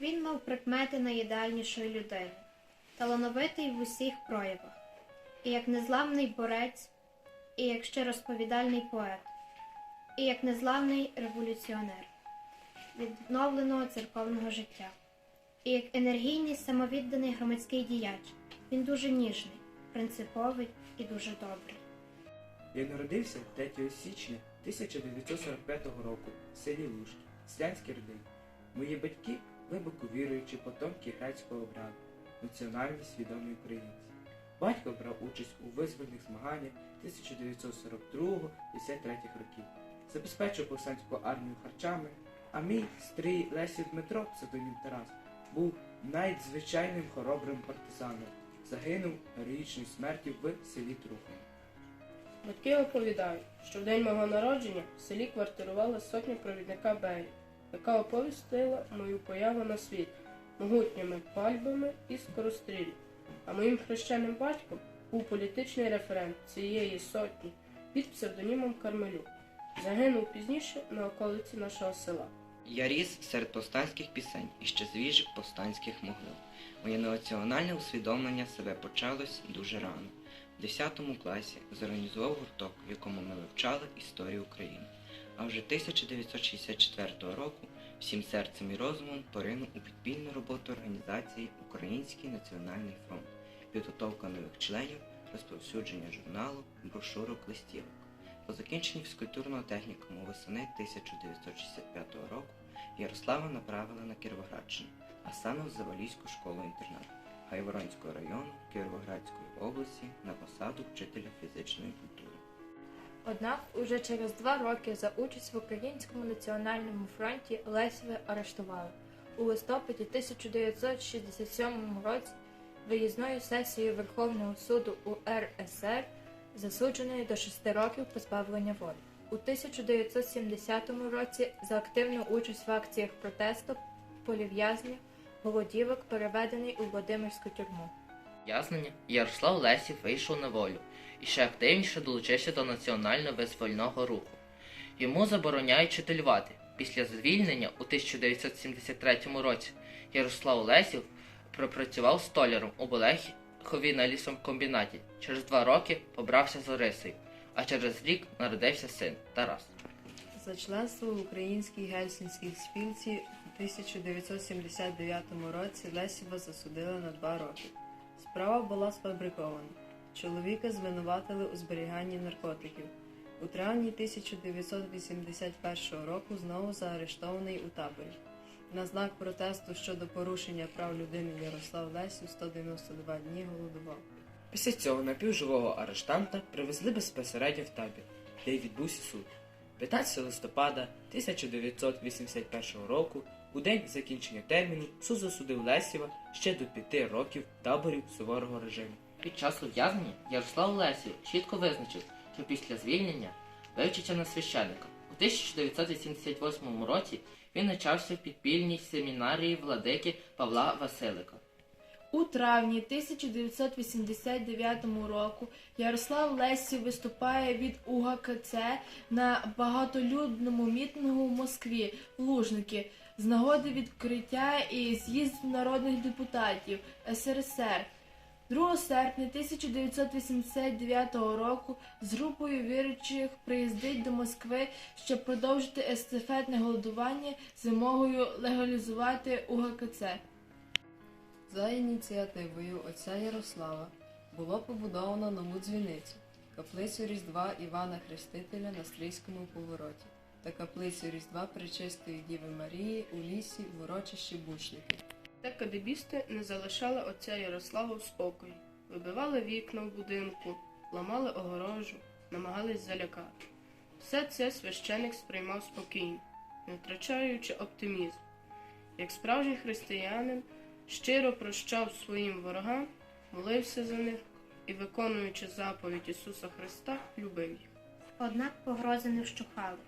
Він мав прикмети найідеальнішої людини, талановитий в усіх проявах, і як незламний борець, і як щиросповідальний поет, і як незламний революціонер відновленого церковного життя, і як енергійний самовідданий громадський діяч. Він дуже ніжний, принциповий і дуже добрий. Я народився 3 січня 1945 року в селі Лужки, селянській родині. Мої батьки глибоко віруючі потомки грецького обряду, національно свідомі українці. Батько брав участь у визвольних змаганнях 1942-53 років, забезпечив повстанську армію харчами, а мій стрій Лесів Дмитро, псевдонім Тарас, був надзвичайним хоробрим партизаном. Загинув героїчною смертю в селі Трухин. Батьки оповідають, що в день мого народження в селі квартирувала сотня провідника Бері, яка оповістила мою появу на світ могутніми пальбами і скорострілів. А моїм хрещеним батьком був політичний референт цієї сотні під псевдонімом Кармелюк. Загинув пізніше на околиці нашого села. Я ріс серед повстанських пісень і ще звіжих повстанських могил. Моє національне усвідомлення себе почалось дуже рано. В 10 класі зорганізував гурток, в якому ми вивчали історію України. А вже 1964 року всім серцем і розумом поринув у підпільну роботу організації Український національний фронт, підготовка нових членів, розповсюдження журналу, брошурок, листівок. По закінченні фізкультурного технікуму восени 1965 року Ярослава направили на Кіровоградщину, а саме в Завалійську школу-інтернат Гайворонського району Кіровоградської області на посаду вчителя фізичної культури. Однак уже через два роки за участь в Українському національному фронті Лесєва арештували. У листопаді 1967 році виїзною сесією Верховного суду УРСР засуджений до 6 років позбавлення волі. У 1970 році за активну участь в акціях протесту полів'язнів голодівок переведений у Владимирську тюрму. В'язнення Ярослав Лесів вийшов на волю і ще активніше долучився до національно-визвольного руху. Йому забороняють читалювати. Після звільнення у 1973 році Ярослав Лесів пропрацював столяром у Болехові на лісокомбінаті. Через два роки побрався з Орисою, а через рік народився син Тарас. За членство в Українській гельсінській спілці у 1979 році Лесіва засудили на два роки. Справа була сфабрикована. Чоловіка звинуватили у зберіганні наркотиків. У травні 1981 року знову заарештований у таборі. На знак протесту щодо порушення прав людини Ярослав Лесів 192 дні голодував. Після цього напівживого арештанта привезли безпосередньо в табір, де й відбувся суд. 15 листопада 1981 року, у день закінчення терміну, суд засудив Лесєва ще до п'яти років таборів суворого режиму. Під час ув'язнення Ярослав Лесів чітко визначив, що після звільнення вивчиться на священника. У 1988 році він навчався в підпільній семінарії владики Павла Василика. У травні 1989 року Ярослав Лесів виступає від УГКЦ на багатолюдному мітингу в Москві Лужники з нагоди відкриття і з'їзду народних депутатів СРСР. 2 серпня 1989 року з групою віруючих приїздить до Москви, щоб продовжити естафетне голодування з вимогою легалізувати УГКЦ. За ініціативою отця Ярослава було побудовано нову дзвіницю, каплицю Різдва Івана Хрестителя на Стрийському повороті та каплицю Різдва Пречистої Діви Марії у лісі в урочищі Бучники. Та кадебісти не залишали отця Ярослава в спокої, вибивали вікна в будинку, ламали огорожу, намагались залякати. Все це священик сприймав спокійно, не втрачаючи оптимізм. Як справжній християнин, щиро прощав своїм ворогам, молився за них і, виконуючи заповідь Ісуса Христа, любив їх. Однак погрози не вщухали.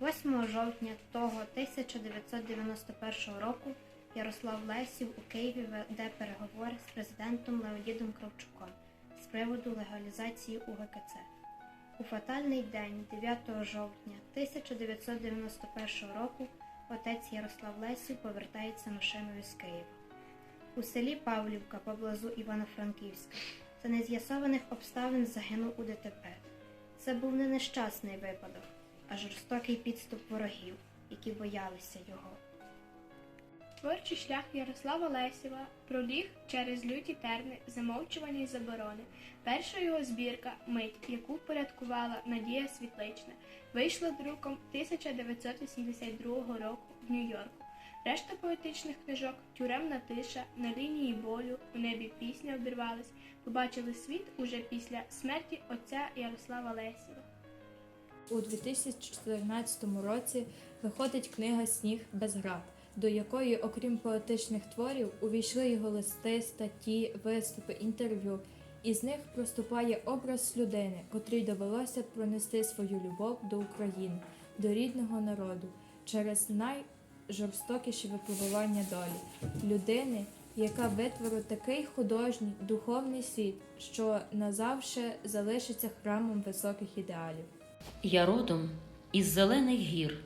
8 жовтня того 1991 року Ярослав Лесів у Києві веде переговори з президентом Леонідом Кравчуком з приводу легалізації УГКЦ. У фатальний день, 9 жовтня 1991 року, отець Ярослав Лесів повертається машиною з Києва. У селі Павлівка поблизу Івано-Франківська за нез'ясованих обставин загинув у ДТП. Це був не нещасний випадок, а жорстокий підступ ворогів, які боялися його. Творчий шлях Ярослава Лесєва проліг через люті терни замовчування й заборони. Перша його збірка Мить, яку порядкувала Надія Світлична, вийшла друком 1982 року в Нью-Йорку. Решта поетичних книжок Тюремна тиша, На лінії болю, У небі пісня обірвалась, побачили світ уже після смерті отця Ярослава Лесєва. У 2014 році виходить книга Сніг без граб, до якої, окрім поетичних творів, увійшли його листи, статті, виступи, інтерв'ю. Із них проступає образ людини, котрій довелося пронести свою любов до України, до рідного народу через найжорстокіші випробування долі людини, яка витворила такий художній духовний світ, що назавше залишиться храмом високих ідеалів. Я родом із зелених гір,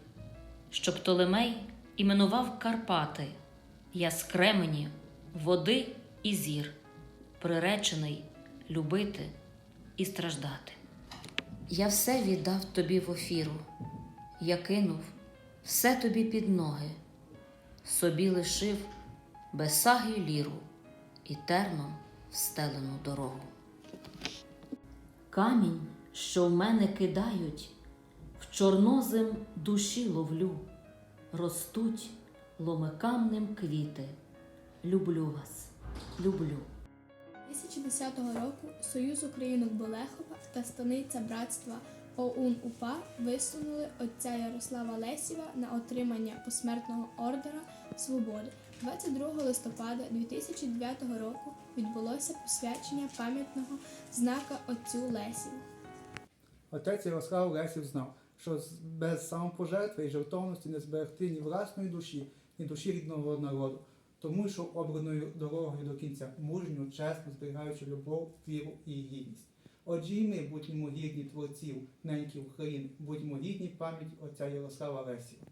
що Птолемей іменував Карпати, я з кремені, води і зір, приречений любити і страждати. Я все віддав тобі в офіру, я кинув все тобі під ноги, собі лишив безсагію ліру і терном встелену дорогу. Камінь, що в мене кидають, в чорнозем душі ловлю, ростуть ломикамним квіти. Люблю вас, люблю. 2010 року Союз Українок Болехова та станиця братства ОУН УПА висунули отця Ярослава Лесєва на отримання посмертного ордера свободи. 22 листопада 2009 року відбулося посвячення пам'ятного знака отцю Лесєву. Отець Ярослав Лесів знав, що без самопожертви і жертовності не зберегти ні власної душі, ні душі рідного народу, тому що обраною дорогою до кінця мужньо, чесно зберігаючи любов, віру і гідність. Отже, і ми будьмо гідні творців неньків України, будьмо гідні пам'яті отця Ярослава Лесіва.